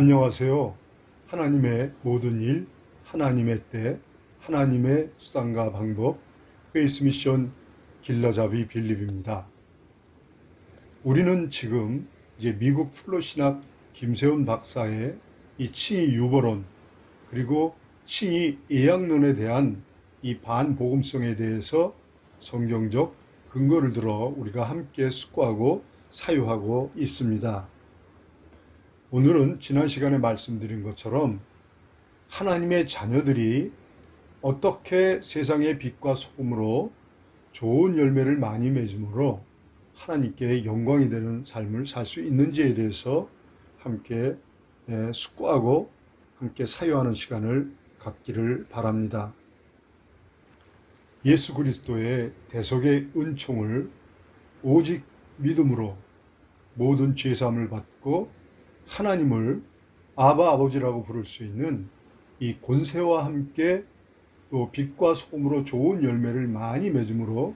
안녕하세요. 하나님의 모든 일, 하나님의 때, 하나님의 수단과 방법, 페이스 미션 길러잡이 빌립입니다. 우리는 지금 이제 미국 플로신학 김세훈 박사의 이 칭의 유보론 그리고 칭의 예약론에 대한 이 반복음성에 대해서 성경적 근거를 들어 우리가 함께 숙고하고 사유하고 있습니다. 오늘은 지난 시간에 말씀드린 것처럼 하나님의 자녀들이 어떻게 세상의 빛과 소금으로 좋은 열매를 많이 맺음으로 하나님께 영광이 되는 삶을 살 수 있는지에 대해서 함께 예, 숙고하고 함께 사유하는 시간을 갖기를 바랍니다. 예수 그리스도의 대속의 은총을 오직 믿음으로 모든 죄사함을 받고 하나님을 아바 아버지라고 부를 수 있는 이 권세와 함께 또 빛과 소금으로 좋은 열매를 많이 맺음으로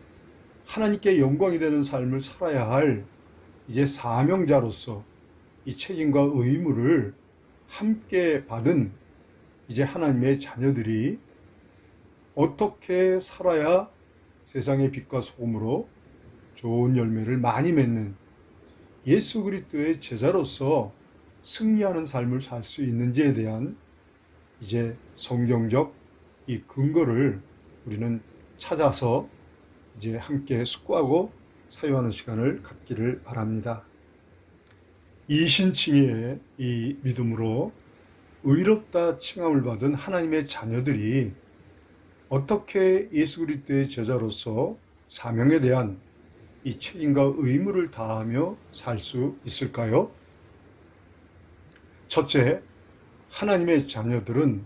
하나님께 영광이 되는 삶을 살아야 할 이제 사명자로서 이 책임과 의무를 함께 받은 이제 하나님의 자녀들이 어떻게 살아야 세상의 빛과 소금으로 좋은 열매를 많이 맺는 예수 그리스도의 제자로서 승리하는 삶을 살 수 있는지에 대한 이제 성경적 이 근거를 우리는 찾아서 이제 함께 숙고하고 사유하는 시간을 갖기를 바랍니다. 이신칭의 이 믿음으로 의롭다 칭함을 받은 하나님의 자녀들이 어떻게 예수 그리스도의 제자로서 사명에 대한 이 책임과 의무를 다하며 살 수 있을까요? 첫째, 하나님의 자녀들은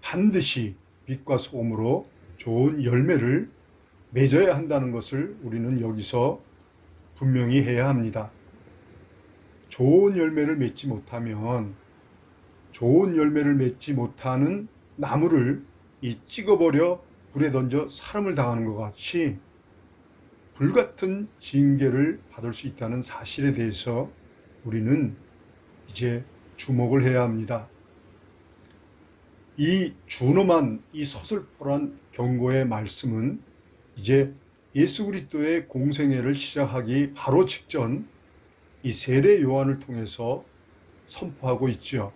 반드시 빛과 소금으로 좋은 열매를 맺어야 한다는 것을 우리는 여기서 분명히 해야 합니다. 좋은 열매를 맺지 못하면 좋은 열매를 맺지 못하는 나무를 이 찍어버려 불에 던져 사람을 당하는 것 같이 불같은 징계를 받을 수 있다는 사실에 대해서 우리는 이제 주목을 해야 합니다. 이 준엄한 이 서슬퍼런 경고의 말씀은 이제 예수 그리스도의 공생애를 시작하기 바로 직전 이 세례 요한을 통해서 선포하고 있죠.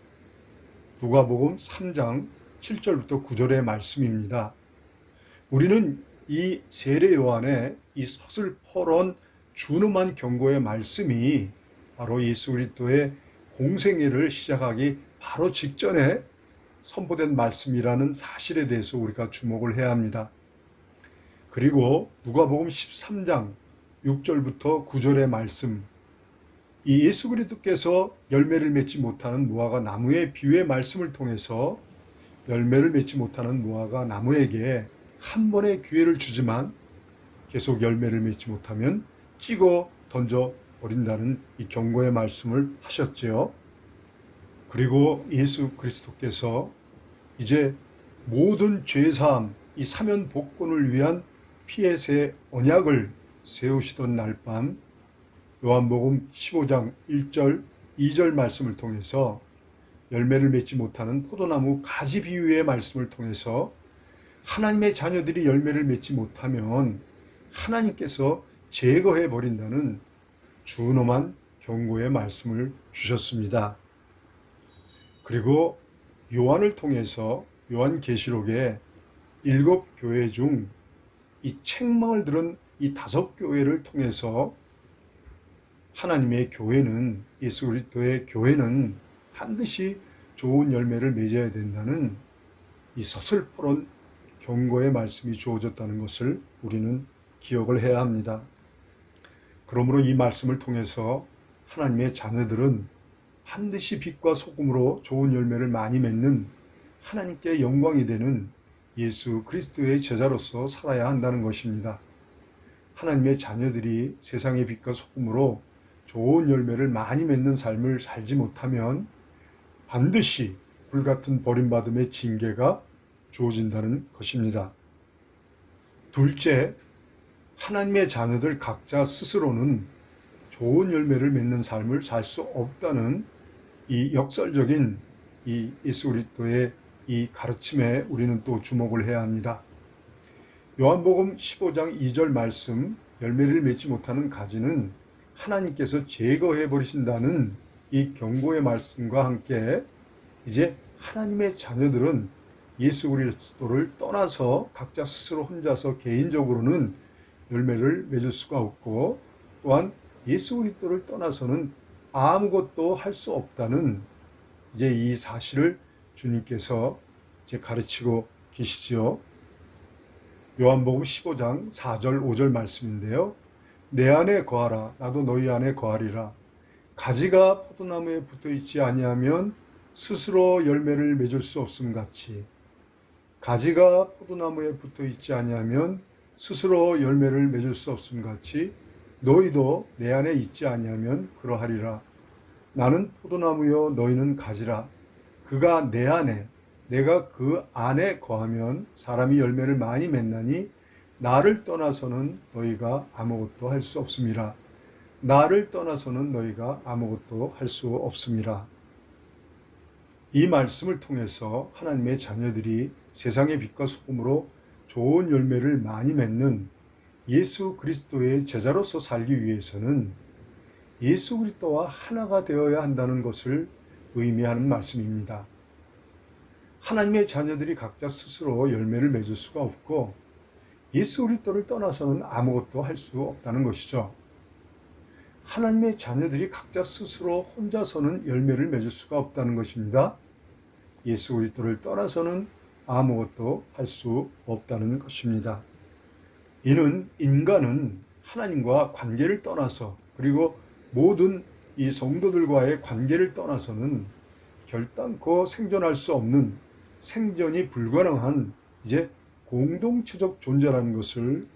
누가복음 3장 7절부터 9절의 말씀입니다. 우리는 이 세례 요한의 이 서슬퍼런 준엄한 경고의 말씀이 바로 예수 그리스도의 공생애를 시작하기 바로 직전에 선포된 말씀이라는 사실에 대해서 우리가 주목을 해야 합니다. 그리고 누가복음 13장 6절부터 9절의 말씀 이 예수 그리스도께서 열매를 맺지 못하는 무화과 나무의 비유의 말씀을 통해서 열매를 맺지 못하는 무화과 나무에게 한 번의 기회를 주지만 계속 열매를 맺지 못하면 찍어 던져 버린다는 이 경고의 말씀을 하셨지요. 그리고 예수 그리스도께서 이제 모든 죄사함, 이 사면 복권을 위한 새 언약을 세우시던 날 밤 요한복음 15장 1절 2절 말씀을 통해서 열매를 맺지 못하는 포도나무 가지 비유의 말씀을 통해서 하나님의 자녀들이 열매를 맺지 못하면 하나님께서 제거해 버린다는 준엄한 경고의 말씀을 주셨습니다. 그리고 요한을 통해서 요한 계시록에 일곱 교회 중 이 책망을 들은 이 다섯 교회를 통해서 하나님의 교회는 예수 그리스도의 교회는 반드시 좋은 열매를 맺어야 된다는 이 서슬퍼런 경고의 말씀이 주어졌다는 것을 우리는 기억을 해야 합니다. 그러므로 이 말씀을 통해서 하나님의 자녀들은 반드시 빛과 소금으로 좋은 열매를 많이 맺는 하나님께 영광이 되는 예수 그리스도의 제자로서 살아야 한다는 것입니다. 하나님의 자녀들이 세상의 빛과 소금으로 좋은 열매를 많이 맺는 삶을 살지 못하면 반드시 불같은 버림받음의 징계가 주어진다는 것입니다. 둘째, 하나님의 자녀들 각자 스스로는 좋은 열매를 맺는 삶을 살 수 없다는 이 역설적인 이 예수 그리스도의 이 가르침에 우리는 또 주목을 해야 합니다. 요한복음 15장 2절 말씀 열매를 맺지 못하는 가지는 하나님께서 제거해 버리신다는 이 경고의 말씀과 함께 이제 하나님의 자녀들은 예수 그리스도를 떠나서 각자 스스로 혼자서 개인적으로는 열매를 맺을 수가 없고 또한 예수 그리스도를 떠나서는 아무것도 할 수 없다는 이제 이 사실을 주님께서 이제 가르치고 계시지요. 요한복음 15장 4절 5절 말씀인데요. 내 안에 거하라 나도 너희 안에 거하리라. 가지가 포도나무에 붙어 있지 아니하면 스스로 열매를 맺을 수 없음 같이 가지가 포도나무에 붙어 있지 아니하면 스스로 열매를 맺을 수 없음 같이 너희도 내 안에 있지 아니하면 그러하리라. 나는 포도나무요 너희는 가지라. 그가 내 안에 내가 그 안에 거하면 사람이 열매를 많이 맺나니 나를 떠나서는 너희가 아무것도 할 수 없습니다. 나를 떠나서는 너희가 아무것도 할 수 없습니다. 이 말씀을 통해서 하나님의 자녀들이 세상의 빛과 소금으로 좋은 열매를 많이 맺는 예수 그리스도의 제자로서 살기 위해서는 예수 그리스도와 하나가 되어야 한다는 것을 의미하는 말씀입니다. 하나님의 자녀들이 각자 스스로 열매를 맺을 수가 없고 예수 그리스도를 떠나서는 아무것도 할 수 없다는 것이죠. 하나님의 자녀들이 각자 스스로 혼자서는 열매를 맺을 수가 없다는 것입니다. 예수 그리스도를 떠나서는 아무것도 할 수 없다는 것입니다. 이는 인간은 하나님과 관계를 떠나서 그리고 모든 이 성도들과의 관계를 떠나서는 결단코 생존할 수 없는 생존이 불가능한 이제 공동체적 존재라는 것을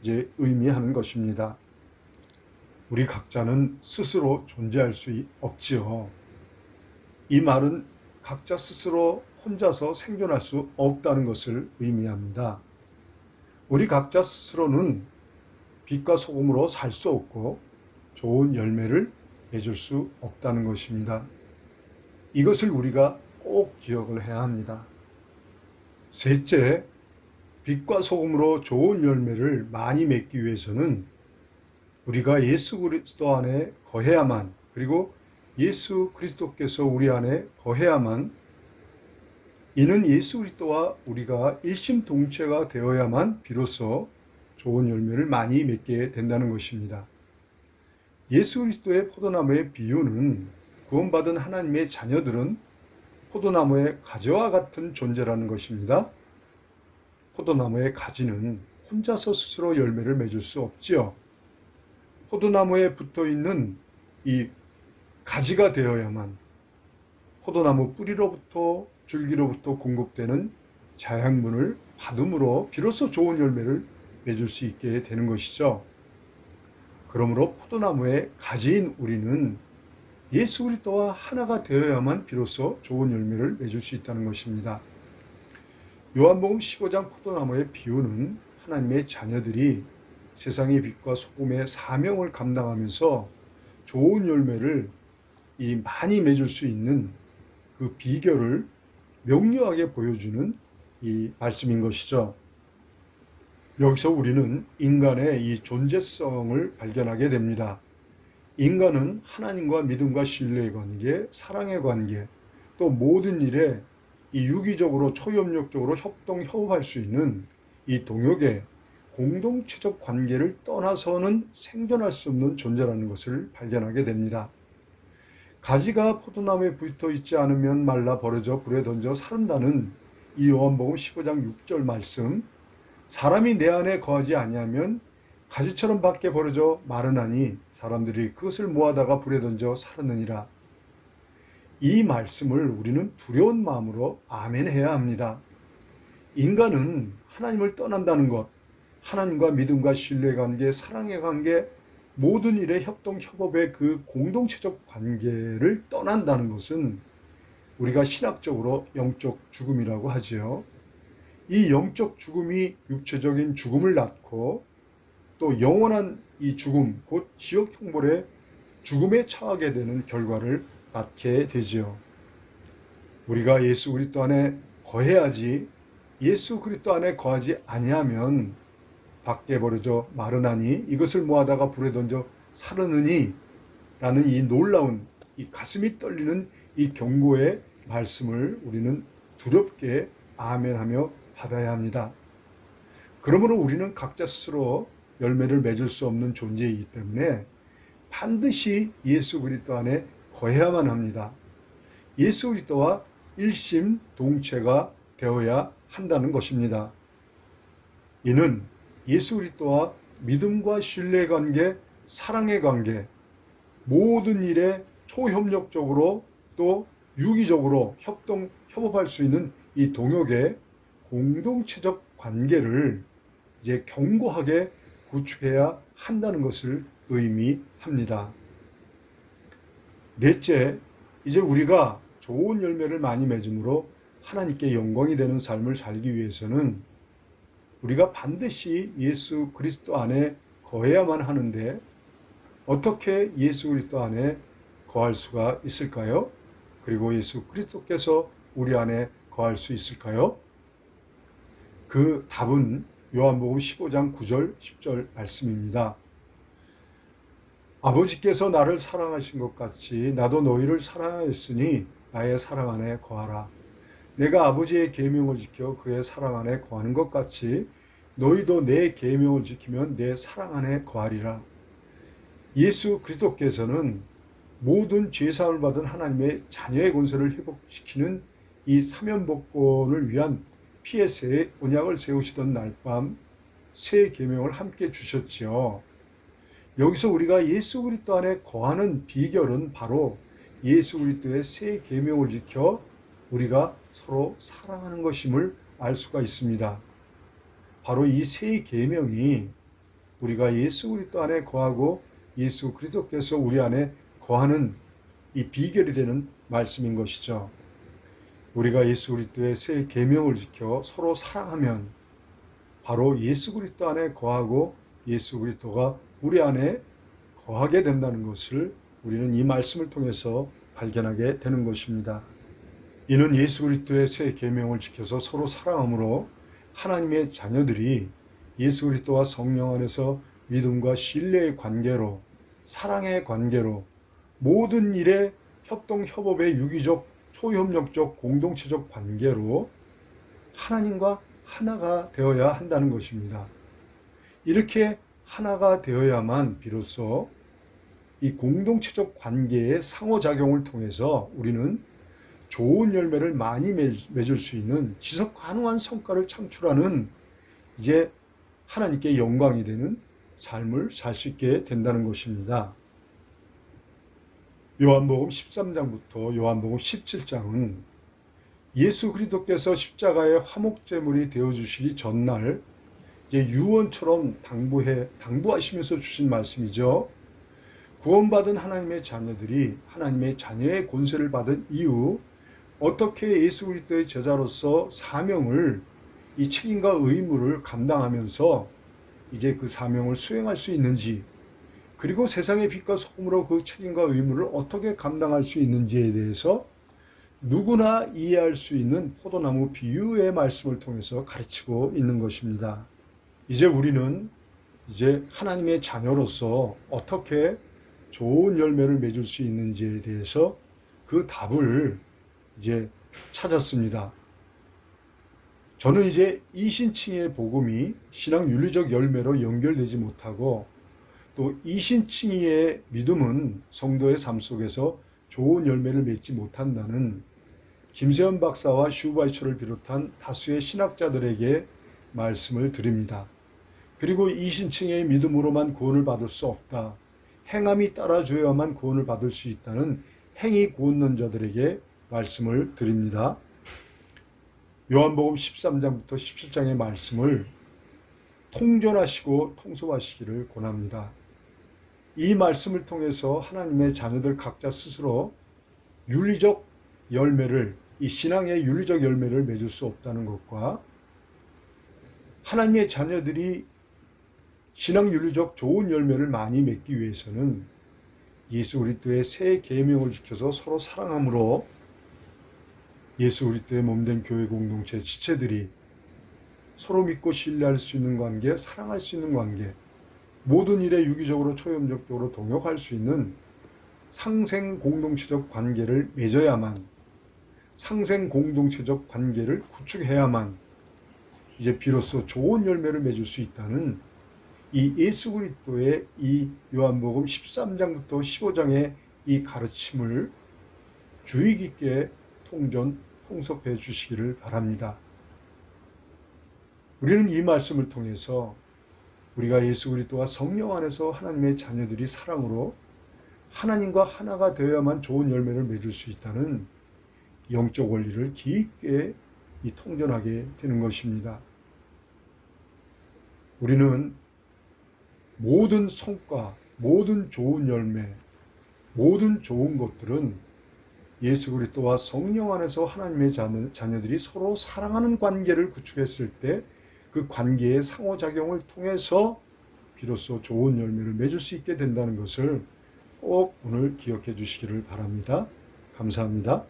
이제 의미하는 것입니다. 우리 각자는 스스로 존재할 수 없지요. 이 말은 각자 스스로 혼자서 생존할 수 없다는 것을 의미합니다. 우리 각자 스스로는 빛과 소금으로 살 수 없고 좋은 열매를 맺을 수 없다는 것입니다. 이것을 우리가 꼭 기억을 해야 합니다. 셋째, 빛과 소금으로 좋은 열매를 많이 맺기 위해서는 우리가 예수 그리스도 안에 거해야만 그리고 예수 그리스도께서 우리 안에 거해야만 이는 예수 그리스도와 우리가 일심동체가 되어야만 비로소 좋은 열매를 많이 맺게 된다는 것입니다. 예수 그리스도의 포도나무의 비유는 구원받은 하나님의 자녀들은 포도나무의 가지와 같은 존재라는 것입니다. 포도나무의 가지는 혼자서 스스로 열매를 맺을 수 없지요. 포도나무에 붙어 있는 이 가지가 되어야만 포도나무 뿌리로부터 줄기로부터 공급되는 자양분을 받음으로 비로소 좋은 열매를 맺을 수 있게 되는 것이죠. 그러므로 포도나무의 가지인 우리는 예수 그리스도와 하나가 되어야만 비로소 좋은 열매를 맺을 수 있다는 것입니다. 요한복음 15장 포도나무의 비유는 하나님의 자녀들이 세상의 빛과 소금의 사명을 감당하면서 좋은 열매를 이 많이 맺을 수 있는 그 비결을 명료하게 보여주는 이 말씀인 것이죠. 여기서 우리는 인간의 이 존재성을 발견하게 됩니다. 인간은 하나님과 믿음과 신뢰의 관계, 사랑의 관계, 또 모든 일에 이 유기적으로 초협력적으로 협동 협업할 수 있는 이 동역의 공동체적 관계를 떠나서는 생존할 수 없는 존재라는 것을 발견하게 됩니다. 가지가 포도나무에 붙어 있지 않으면 말라 버려져 불에 던져 사른다는 이 요한복음 15장 6절 말씀 사람이 내 안에 거하지 아니하면 가지처럼 밖에 버려져 마르나니 사람들이 그것을 모아다가 불에 던져 사르느니라. 이 말씀을 우리는 두려운 마음으로 아멘해야 합니다. 인간은 하나님을 떠난다는 것, 하나님과 믿음과 신뢰 관계, 사랑의 관계, 모든 일의 협동 협업의 그 공동체적 관계를 떠난다는 것은 우리가 신학적으로 영적 죽음이라고 하지요. 이 영적 죽음이 육체적인 죽음을 낳고 또 영원한 이 죽음, 곧 지옥 형벌의 죽음에 처하게 되는 결과를 낳게 되지요. 우리가 예수 그리스도 안에 거해야지 예수 그리스도 안에 거하지 아니하면 밖에 버려져 마르나니 이것을 모아다가 불에 던져 사르느니 라는 이 놀라운 이 가슴이 떨리는 이 경고의 말씀을 우리는 두렵게 아멘하며 받아야 합니다. 그러므로 우리는 각자 스스로 열매를 맺을 수 없는 존재이기 때문에 반드시 예수 그리스도 안에 거해야만 합니다. 예수 그리스도와 일심 동체가 되어야 한다는 것입니다. 이는 예수 그리스도와 믿음과 신뢰 관계, 사랑의 관계, 모든 일에 초협력적으로 또 유기적으로 협동 협업할 수 있는 이 동역의 공동체적 관계를 이제 견고하게 구축해야 한다는 것을 의미합니다. 넷째, 이제 우리가 좋은 열매를 많이 맺음으로 하나님께 영광이 되는 삶을 살기 위해서는 우리가 반드시 예수 그리스도 안에 거해야만 하는데 어떻게 예수 그리스도 안에 거할 수가 있을까요? 그리고 예수 그리스도께서 우리 안에 거할 수 있을까요? 그 답은 요한복음 15장 9절 10절 말씀입니다. 아버지께서 나를 사랑하신 것 같이 나도 너희를 사랑하였으니 나의 사랑 안에 거하라. 내가 아버지의 계명을 지켜 그의 사랑 안에 거하는 것 같이 너희도 내 계명을 지키면 내 사랑 안에 거하리라. 예수 그리스도께서는 모든 죄사함을 받은 하나님의 자녀의 권세를 회복시키는 이 사면복권을 위한 새 언약을 세우시던 날 밤 새 계명을 함께 주셨지요. 여기서 우리가 예수 그리스도 안에 거하는 비결은 바로 예수 그리스도의 새 계명을 지켜 우리가 서로 사랑하는 것임을 알 수가 있습니다. 바로 이새 계명이 우리가 예수 그리스도 안에 거하고 예수 그리스도께서 우리 안에 거하는 이 비결이 되는 말씀인 것이죠. 우리가 예수 그리스도의 새 계명을 지켜 서로 사랑하면 바로 예수 그리스도 안에 거하고 예수 그리스도가 우리 안에 거하게 된다는 것을 우리는 이 말씀을 통해서 발견하게 되는 것입니다. 이는 예수 그리스도의 새 계명을 지켜서 서로 사랑함으로 하나님의 자녀들이 예수 그리스도와 성령 안에서 믿음과 신뢰의 관계로 사랑의 관계로 모든 일에 협동 협업의 유기적 초협력적 공동체적 관계로 하나님과 하나가 되어야 한다는 것입니다. 이렇게 하나가 되어야만 비로소 이 공동체적 관계의 상호작용을 통해서 우리는 좋은 열매를 많이 맺을 수 있는 지속 가능한 성과를 창출하는 이제 하나님께 영광이 되는 삶을 살 수 있게 된다는 것입니다. 요한복음 13장부터 요한복음 17장은 예수 그리스도께서 십자가의 화목제물이 되어 주시기 전날 이제 유언처럼 당부해 당부하시면서 주신 말씀이죠. 구원받은 하나님의 자녀들이 하나님의 자녀의 권세를 받은 이후 어떻게 예수 그리스도의 제자로서 사명을 이 책임과 의무를 감당하면서 이제 그 사명을 수행할 수 있는지 그리고 세상의 빛과 소금으로 그 책임과 의무를 어떻게 감당할 수 있는지에 대해서 누구나 이해할 수 있는 포도나무 비유의 말씀을 통해서 가르치고 있는 것입니다. 이제 우리는 이제 하나님의 자녀로서 어떻게 좋은 열매를 맺을 수 있는지에 대해서 그 답을 이제 찾았습니다. 저는 이제 이 신칭의 복음이 신앙 윤리적 열매로 연결되지 못하고 또 이 신칭의 믿음은 성도의 삶 속에서 좋은 열매를 맺지 못한다는 김세현 박사와 슈바이처를 비롯한 다수의 신학자들에게 말씀을 드립니다. 그리고 이 신칭의 믿음으로만 구원을 받을 수 없다. 행함이 따라줘야만 구원을 받을 수 있다는 행위 구원론자들에게 말씀을 드립니다. 요한복음 13장부터 17장의 말씀을 통전하시고 통솔하시기를 권합니다. 이 말씀을 통해서 하나님의 자녀들 각자 스스로 윤리적 열매를 이 신앙의 윤리적 열매를 맺을 수 없다는 것과 하나님의 자녀들이 신앙 윤리적 좋은 열매를 많이 맺기 위해서는 예수 그리스도의 새 계명을 지켜서 서로 사랑함으로 예수 그리스도의 몸된 교회 공동체 지체들이 서로 믿고 신뢰할 수 있는 관계, 사랑할 수 있는 관계, 모든 일에 유기적으로 초염적으로 동역할 수 있는 상생 공동체적 관계를 맺어야만 상생 공동체적 관계를 구축해야만 이제 비로소 좋은 열매를 맺을 수 있다는 이 예수 그리스도의 이 요한복음 13장부터 15장의 이 가르침을 주의 깊게 통전 통섭해 주시기를 바랍니다. 우리는 이 말씀을 통해서 우리가 예수 그리스도와 성령 안에서 하나님의 자녀들이 사랑으로 하나님과 하나가 되어야만 좋은 열매를 맺을 수 있다는 영적 원리를 깊게 이 통전하게 되는 것입니다. 우리는 모든 성과, 모든 좋은 열매, 모든 좋은 것들은 예수 그리스도와 성령 안에서 하나님의 자녀, 자녀들이 서로 사랑하는 관계를 구축했을 때 그 관계의 상호작용을 통해서 비로소 좋은 열매를 맺을 수 있게 된다는 것을 꼭 오늘 기억해 주시기를 바랍니다. 감사합니다.